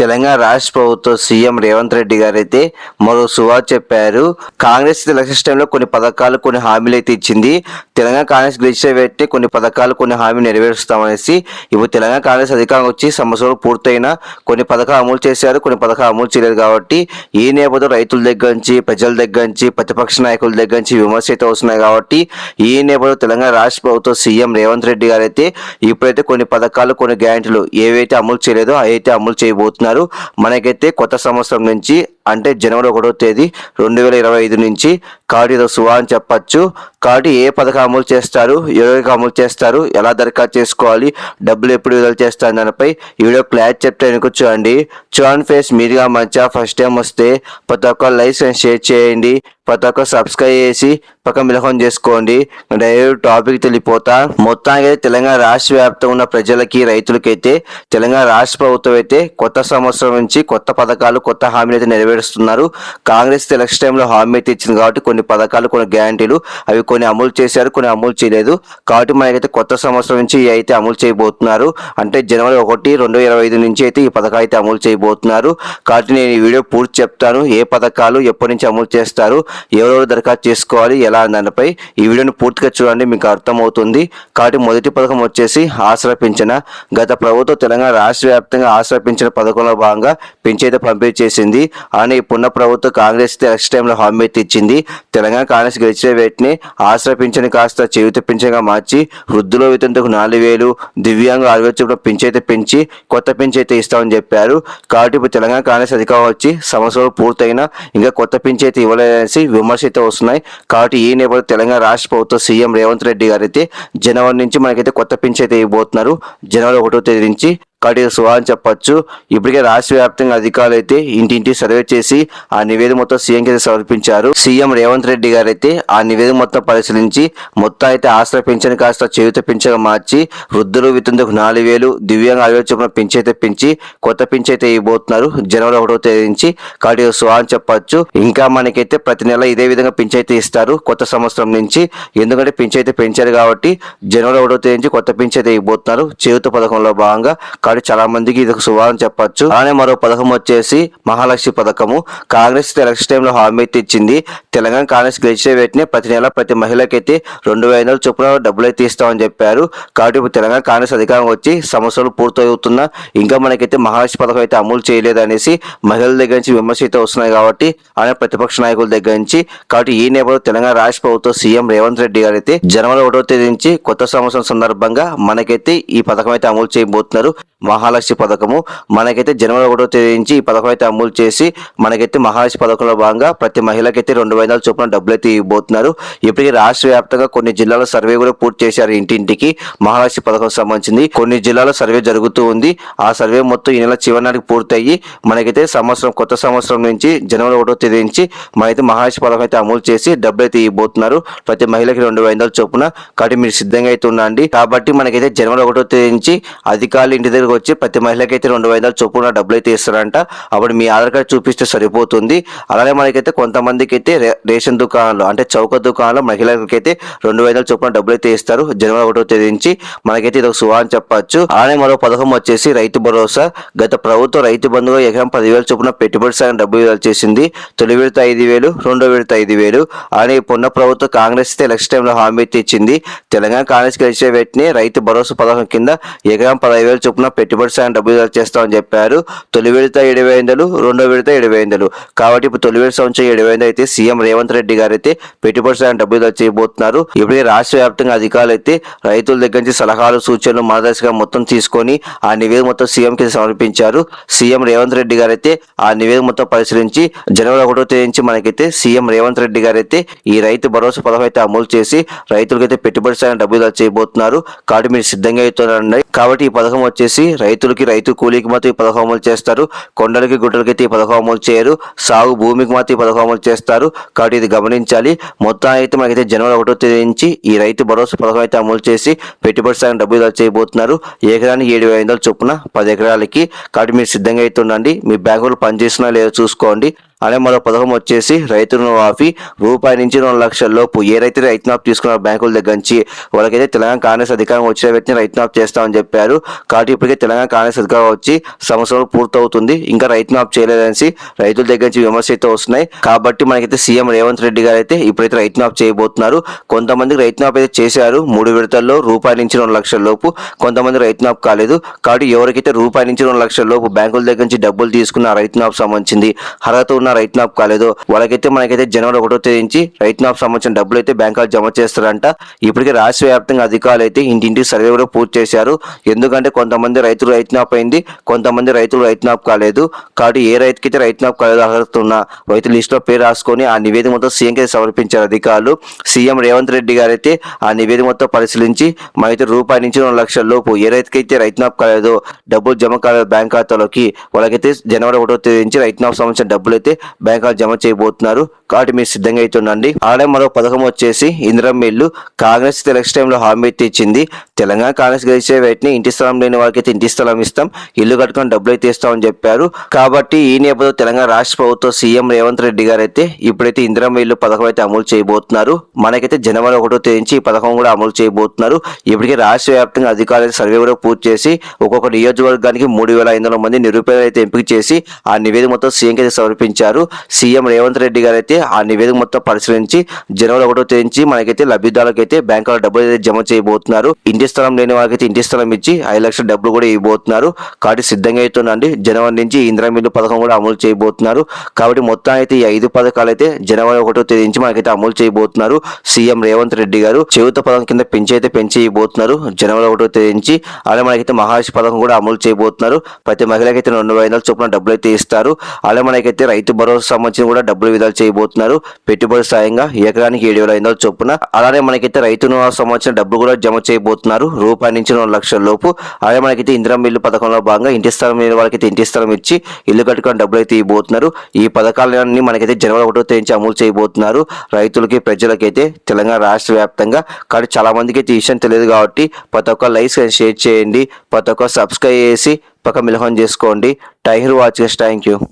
తెలంగాణ రాష్ట్ర ప్రభుత్వం సీఎం రేవంత్ రెడ్డి గారు అయితే మరో సువా చెప్పారు. కాంగ్రెస్ ఎలక్షన్ టైంలో కొన్ని పథకాలు కొన్ని హామీలు అయితే ఇచ్చింది. తెలంగాణ కాంగ్రెస్ గెలిచే పెట్టి కొన్ని పథకాలు కొన్ని హామీ నెరవేరుస్తామనేసి ఇప్పుడు తెలంగాణ కాంగ్రెస్ అధికారం వచ్చి సంవత్సరాలు పూర్తయిన కొన్ని పథకాలు అమలు చేశారు కొన్ని పథకాలు అమలు చేయలేదు కాబట్టి ఈ నేపథ్యంలో రైతుల దగ్గర నుంచి ప్రజల దగ్గర నుంచి ప్రతిపక్ష నాయకుల దగ్గర నుంచి విమర్శ అయితే వస్తున్నాయి కాబట్టి ఈ నేపథ్యంలో తెలంగాణ రాష్ట్ర ప్రభుత్వం సీఎం రేవంత్ రెడ్డి గారు అయితే ఇప్పుడైతే కొన్ని పథకాలు కొన్ని గ్యారంటీలు ఏవైతే అమలు చేయలేదో అయితే అమలు చేయబోతున్నారు. మనకైతే కొత్త సంవత్సరం నుంచి అంటే జనవరి ఒకటో తేదీ రెండు వేల ఇరవై ఐదు నుంచి కార్డు సువా అని చెప్పచ్చు. కార్డు ఏ పథకం అమలు చేస్తారు ఎవరికి అమలు చేస్తారు ఎలా దరఖాస్తు చేసుకోవాలి డబ్బులు ఎప్పుడు విడుదల చేస్తారు దానిపై ఈ వీడియో క్లాస్ చెప్తే వెనుక చూడండి. చూడండి ఫేస్ మీరుగా మంచిగా ఫస్ట్ టైం వస్తే ప్రతి ఒక్క లైసెన్స్ షేర్ చేయండి. ప్రతి ఒక్క సబ్స్క్రైబ్ చేసి పక్క మిలకం చేసుకోండి. డైరెక్ట్ టాపిక్ తెలిపోతా మొత్తానికి అయితే తెలంగాణ రాష్ట్ర వ్యాప్తంగా ఉన్న ప్రజలకి రైతులకైతే తెలంగాణ రాష్ట్ర ప్రభుత్వం అయితే కొత్త సంవత్సరం నుంచి కొత్త పథకాలు కొత్త హామీలు అయితే ఏడుస్తున్నారు కాంగ్రెస్ ఎలక్షన్ టైంలో హామీ అయితే ఇచ్చింది కాబట్టి కొన్ని పథకాలు కొన్ని గ్యారంటీలు అవి కొన్ని అమలు చేశారు కొన్ని అమలు చేయలేదు. కాబట్టి మనకైతే కొత్త సంవత్సరం నుంచి అయితే అమలు చేయబోతున్నారు. అంటే జనవరి ఒకటి రెండు ఇరవై ఐదు నుంచి అయితే ఈ పథకాలు అయితే అమలు చేయబోతున్నారు. కాబట్టి నేను ఈ వీడియో పూర్తి చెప్తాను. ఏ పథకాలు ఎప్పటి నుంచి అమలు చేస్తారు ఎవరెవరు దరఖాస్తు చేసుకోవాలి ఎలా దానిపై ఈ వీడియోని పూర్తిగా చూడండి మీకు అర్థమవుతుంది. కాబట్టి మొదటి పథకం వచ్చేసి ఆసరా పింఛన. గత ప్రభుత్వం తెలంగాణ రాష్ట్ర వ్యాప్తంగా ఆసరా పింఛన పథకంలో భాగంగా పింఛైతే పంపిణీ చేసింది. అని ఇప్పుడున్న ప్రభుత్వం కాంగ్రెస్ ఎలక్షన్ టైంలో హామీ అయితే ఇచ్చింది. తెలంగాణ కాంగ్రెస్ గెలిచిన వేటిని ఆసరా పింఛను కాస్త చేయుత పింఛన్గా మార్చి వృద్ధుల వితంతకు నాలుగు వేలు దివ్యాంగ ఆరు చూపులో పింఛైతే పెంచి కొత్త పింఛైతే ఇస్తామని చెప్పారు. కాబట్టి ఇప్పుడు తెలంగాణ కాంగ్రెస్ అధికారం వచ్చి సంవత్సరాలు పూర్తయినా ఇంకా కొత్త పింఛైతే ఇవ్వలేదనేసి విమర్శ అయితే వస్తున్నాయి. కాబట్టి ఈ నేపథ్యంలో తెలంగాణ రాష్ట్ర ప్రభుత్వం సీఎం రేవంత్ రెడ్డి గారు అయితే జనవరి నుంచి మనకైతే కొత్త పింఛైతే ఇవ్వబోతున్నారు. జనవరి ఒకటో తేదీ నుంచి కాబట్టి సుహా అని చెప్పొచ్చు. ఇప్పటికే రాష్ట్ర వ్యాప్తంగా అధికారులు అయితే ఇంటింటి సర్వే చేసి ఆ నివేదిక మొత్తం సీఎం కి సమర్పించారు. సీఎం రేవంత్ రెడ్డి గారు అయితే ఆ నివేదిక మొత్తం పరిశీలించి మొత్తం అయితే ఆశ్రయ పింఛన్ కాస్త చేయుత పింఛగా మార్చి వృద్ధులు వితందుకు నాలుగు వేలు దివ్యాంగ ఆరు వేలు చొప్పున అయితే పెంచి కొత్త పింఛ్ అయితే ఇవ్వబోతున్నారు. జనవరి ఒకటో తేదీ నుంచి కాబట్టి సువా అని చెప్పొచ్చు. ఇంకా మనకైతే ప్రతి నెల ఇదే విధంగా పింఛ్ అయితే ఇస్తారు కొత్త సంవత్సరం నుంచి. ఎందుకంటే పింఛ్ అయితే పెంచారు కాబట్టి జనవరి ఒకటో తేదీ నుంచి కొత్త పింఛ్ అయితే ఇవ్వబోతున్నారు. చేయుత పథకంలో భాగంగా కాబట్టి చాలా మందికి ఇది ఒక శుభారం చెప్పొచ్చు. అలానే మరో పథకం వచ్చేసి మహాలక్ష్మి పథకము. కాంగ్రెస్ ఎలక్షన్ టైంలో హామీ అయితే ఇచ్చింది. తెలంగాణ కాంగ్రెస్ గెలిచిన వేటిని ప్రతి నెల ప్రతి మహిళకైతే రెండు వేల ఐదు చొప్పున డబ్బులు అయితే ఇస్తామని చెప్పారు. కాబట్టి ఇప్పుడు తెలంగాణ కాంగ్రెస్ అధికారం వచ్చి సంవత్సరాలు పూర్తవుతున్నా ఇంకా మనకైతే మహాలక్ష్మి పథకం అయితే అమలు చేయలేదు అనేసి మహిళల దగ్గర నుంచి విమర్శ అయితే వస్తున్నాయి కాబట్టి ఆయన ప్రతిపక్ష నాయకుల దగ్గర నుంచి. కాబట్టి ఈ నేపథ్యంలో తెలంగాణ రాష్ట్ర ప్రభుత్వం సీఎం రేవంత్ రెడ్డి గారు అయితే జనవరి ఒకటో తేదీ నుంచి కొత్త సంవత్సరం సందర్భంగా మనకైతే ఈ పథకం అయితే అమలు చేయబోతున్నారు. మహాలక్ష్మి పథకము. మనకైతే జనవరి ఒకటో తేదీ నుంచి ఈ పథకం అయితే అమలు చేసి మనకైతే మహాలక్ష్మి పథకంలో భాగంగా ప్రతి మహిళకైతే రెండు వందల చొప్పున డబ్బులు అయితే ఇవ్వబోతున్నారు. ఇప్పటికీ రాష్ట్ర వ్యాప్తంగా కొన్ని జిల్లాలో సర్వే కూడా పూర్తి చేశారు ఇంటింటికి మహాలక్ష్మి పథకం సంబంధించింది. కొన్ని జిల్లాలో సర్వే జరుగుతూ ఉంది. ఆ సర్వే మొత్తం ఈ నెల చివరి నాటికి పూర్తయ్యి మనకైతే సంవత్సరం కొత్త సంవత్సరం నుంచి జనవరి ఒకటో తేదీ నుంచి మనైతే మహాలక్ష్మి పథకం అయితే అమలు చేసి డబ్బులు అయితే ఇవ్వబోతున్నారు. ప్రతి మహిళకి రెండు వందల చొప్పున కాబట్టి మీరు సిద్ధంగా అయితే ఉండండి. కాబట్టి మనకైతే జనవరి ఒకటో తేదీ నుంచి అధికారులు ఇంటి దగ్గరకు వచ్చి ప్రతి మహిళకైతే రెండు వేల చొప్పున డబ్బులు అయితే ఇస్తారంట. అప్పుడు మీ ఆధార్ కార్డు చూపిస్తే సరిపోతుంది. అలానే మనకైతే కొంతమందికి అయితే రేషన్ దుకాణాలు అంటే చౌక దుకాణాలు మహిళలకైతే రెండు వేల చొప్పున డబ్బులు అయితే ఇస్తారు. జనవరి ఒకటో తేదీ నుంచి మనకైతే ఇది ఒక సువా అని చెప్పొచ్చు. అలానే మరో పథకం వచ్చేసి రైతు భరోసా. గత ప్రభుత్వం రైతు బంధువుగా ఎకరం పదివేల చొప్పున పెట్టుబడి సాయం డబ్బులు విడుదల చేసింది. తొలి విడత ఐదు వేలు రెండో విడత ఐదు వేలు. అలానే పొన్న ప్రభుత్వం కాంగ్రెస్ అయితే ఎలక్షన్ టైంలో హామీ ఇచ్చింది. తెలంగాణ కాంగ్రెస్ గెలిచే వెంటనే రైతు భరోసా పథకం కింద ఎకరం పదహైదు వేలు చొప్పున పెట్టుబడి సాయం డబ్బులు చేస్తామని చెప్పారు. తొలి విడత ఏడు వేలు రెండో విడత ఏడు వేలు కాబట్టి ఇప్పుడు తొలి విడత సంవత్సరం ఏడు వేలు అయితే సీఎం రేవంత్ రెడ్డి గారు అయితే పెట్టుబడి సాయం డబ్బులు చేయబోతున్నారు. ఇప్పుడు రాష్ట్ర వ్యాప్తంగా అధికారులు అయితే రైతుల దగ్గర నుంచి సలహాలు సూచనలు మార్గదర్శకంగా మొత్తం తీసుకొని ఆ నివేదిక మొత్తం సీఎం కి సమర్పించారు. సీఎం రేవంత్ రెడ్డి గారు అయితే ఆ నివేదిక మొత్తం పరిశీలించి జనవరి ఒకటో తేదీ నుంచి మనకైతే సీఎం రేవంత్ రెడ్డి గారు అయితే ఈ రైతు భరోసా పథకం అయితే అమలు చేసి రైతులకైతే పెట్టుబడి సాయం డబ్బులు చేయబోతున్నారు. కాబట్టి మీరు సిద్ధంగా అవుతున్నారండి కాబట్టి ఈ పథకం వచ్చేసి రైతులకి రైతు కూలీకి మాత్రం ఈ పథకం అమలు చేస్తారు. కొండలకి గుడ్డలకి అయితే ఈ పథకం అమలు చేయరు. సాగు భూమికి మాత్రం ఈ పథకం అమలు చేస్తారు. కాబట్టి ఇది గమనించాలి. మొత్తం అయితే మనకైతే జనవరి ఒకటో తేదీ నుంచి ఈ రైతు భరోసా పథకం అయితే అమలు చేసి పెట్టుబడి సాగం డబ్బులు విడుదల చేయబోతున్నారు. ఎకరానికి ఏడు వేల చొప్పున పది ఎకరాలకి. కాబట్టి మీరు సిద్ధంగా అయితే ఉండండి. మీ బ్యాంకులో పనిచేస్తున్నా లేదో చూసుకోండి. అలాగే మరో పథకం వచ్చేసి రైతు రుణమాఫీ. రూపాయి నుంచి రెండు లక్షల లోపు ఏ రైతు రైతు మాఫ్ తీసుకున్న బ్యాంకుల దగ్గర నుంచి వాళ్ళకైతే తెలంగాణ కాంగ్రెస్ అధికారం వచ్చిన వ్యక్తిని రైతు మాఫ్ చేస్తామని చెప్పారు. కాబట్టి ఇప్పటికే తెలంగాణ కాంగ్రెస్ అధికారం వచ్చి సంవత్సరం పూర్తవుతుంది. ఇంకా రైతు మాఫ్ చేయలేదనేసి రైతుల దగ్గర నుంచి విమర్శ అయితే వస్తున్నాయి. కాబట్టి మనకైతే సీఎం రేవంత్ రెడ్డి గారు అయితే ఇప్పుడైతే రైతు మాఫ్ చేయబోతున్నారు. కొంతమందికి రైతు మాఫ్ అయితే చేశారు. మూడు విడతల్లో రూపాయి నుంచి రెండు లక్షల లోపు కొంతమంది రైతు మాఫ్ కాలేదు. కాబట్టి ఎవరికైతే రూపాయి నుంచి రెండు లక్షల లోపు బ్యాంకుల దగ్గర నుంచి డబ్బులు తీసుకున్న రైతు మాఫ్ సంబంధించింది అర్హత ఉన్న రైతు నాప్ కాలేదు. వాళ్ళకైతే మనకైతే జనవరి ఒకటో తేదీ నుంచి రైతు నాప్ సంబంధించిన డబ్బులు అయితే బ్యాంకులు జమ చేస్తారంట. ఇప్పటికే రాష్ట్ర వ్యాప్తంగా అధికారులు అయితే ఇంటింటికి సర్వే కూడా పూర్తి చేశారు. ఎందుకంటే కొంతమంది రైతులు రైతు నాప్ అయింది కొంతమంది రైతులు రైతు నాప్ కాలేదు. కాబట్టి ఏ రైతుకైతే రైతు నాప్ కాలేదు అర్హత ఉన్న రైతు లిస్టులో పేరు రాసుకొని ఆ నివేదిక మొత్తం సీఎంకి సమర్పించారు అధికారులు. సీఎం రేవంత్ రెడ్డి గారు అయితే ఆ నివేదిక మొత్తం పరిశీలించి మనైతే రూపాయి నుంచి రెండు లక్షల లోపు ఏ రైతుకైతే రైతు నాప్ కాలేదో డబ్బులు జమ కాలేదు బ్యాంక్ ఖాతాలోకి వాళ్ళకైతే జనవరి ఒకటో తేదీ నుంచి రైతు నాప్ సంబంధించిన డబ్బులు అయితే బ్యాంక్ జమ చేయబోతున్నారు. కాబట్టి మీరు సిద్ధంగా అయితే అలానే అలాగే మరో పథకం వచ్చేసి ఇందిరం ఇల్లు. కాంగ్రెస్ ఎలక్షన్ టైంలో హామీ అయితే ఇచ్చింది. తెలంగాణ కాంగ్రెస్ గెలిచే వ్యక్తిని ఇంటి స్థలం లేని వారికి అయితే ఇంటి స్థలం ఇస్తాం. ఇల్లు కట్టుకొని డబ్బులు అయితే ఇస్తామని చెప్పారు. కాబట్టి ఈ నేపథ్యంలో తెలంగాణ రాష్ట్ర ప్రభుత్వం సీఎం రేవంత్ రెడ్డి గారు అయితే ఇప్పుడైతే ఇందిరం ఇల్లు పథకం అయితే అమలు చేయబోతున్నారు. మనకైతే జనవరి ఒకటో తేదీ నుంచి ఈ పథకం కూడా అమలు చేయబోతున్నారు. ఇప్పటికే రాష్ట్ర వ్యాప్తంగా అధికారులు సర్వే కూడా పూర్తి చేసి ఒక్కొక్క నియోజకవర్గానికి మూడు వేల ఐదు వందల మంది నిరుపేదలు అయితే ఎంపిక చేసి ఆ నివేదిక మొత్తం సీఎంకి అయితే సమర్పించారు. సీఎం రేవంత్ రెడ్డి గారు అయితే ఆ నివేదిక మొత్తం పరిశీలించి జనవరి ఒకటో తేదీ నుంచి మనకైతే లబ్ధిదారులకు అయితే బ్యాంకులో డబ్బులు అయితే జమ చేయబోతున్నారు. ఇంటి స్థలం లేని వారికైతే ఇంటి స్థలం ఇచ్చి ఐదు లక్షల డబ్బులు కూడా ఇవ్వబోతున్నారు. కాబట్టి సిద్ధంగా అవుతుందండి జనవరి నుంచి ఇందిరా మిల్లు పథకం కూడా అమలు చేయబోతున్నారు. కాబట్టి మొత్తం అయితే ఈ ఐదు పథకాలు అయితే జనవరి ఒకటో తేదీ నుంచి మనకైతే అమలు చేయబోతున్నారు. సీఎం రేవంత్ రెడ్డి గారు చేయుత పథకం కింద పెంచి అయితే పెంచి ఇవ్వబోతున్నారు జనవరి ఒకటో తేదీ నుంచి అలాగే మనకైతే మహారాష్ట్ర పథకం కూడా అమలు చేయబోతున్నారు. ప్రతి మహిళకైతే రెండు వేల ఐదు చొప్పున డబ్బులు అయితే ఇస్తారు. అలాగే మనకైతే రైతు భరోసా సంబంధించి కూడా డబ్బులు విధాలు చేయబోతున్నారు. పెట్టుబడి సాయంగా ఎకరానికి ఏడు వేల ఐదు చొప్పున. అలానే మనకైతే రైతు నివాసం సంబంధించిన డబ్బులు కూడా జమ చేయబోతున్నారు. రూపాయి నుంచి రెండు లక్షల లోపు. అలాగే మనకైతే ఇందిరా ఇల్లు పథకంలో భాగంగా ఇంటి స్థలం లేని వాళ్ళకైతే ఇంటి స్థలం ఇచ్చి ఇల్లు కట్టుకొని డబ్బులు అయితే ఇవ్వబోతున్నారు. ఈ పథకాలన్నీ మనకైతే జనవరి ఒకటో తేదీ నుంచి అమలు చేయబోతున్నారు. రైతులకి ప్రజలకైతే తెలంగాణ రాష్ట్ర వ్యాప్తంగా కానీ చాలా మందికి అయితే విషయం తెలియదు కాబట్టి ప్రతి ఒక్క లైక్స్ షేర్ చేయండి. ప్రతి ఒక్క సబ్స్క్రైబ్ చేసి పక్క మిలహం చేసుకోండి. టైర్ వాచ్ థ్యాంక్ యూ.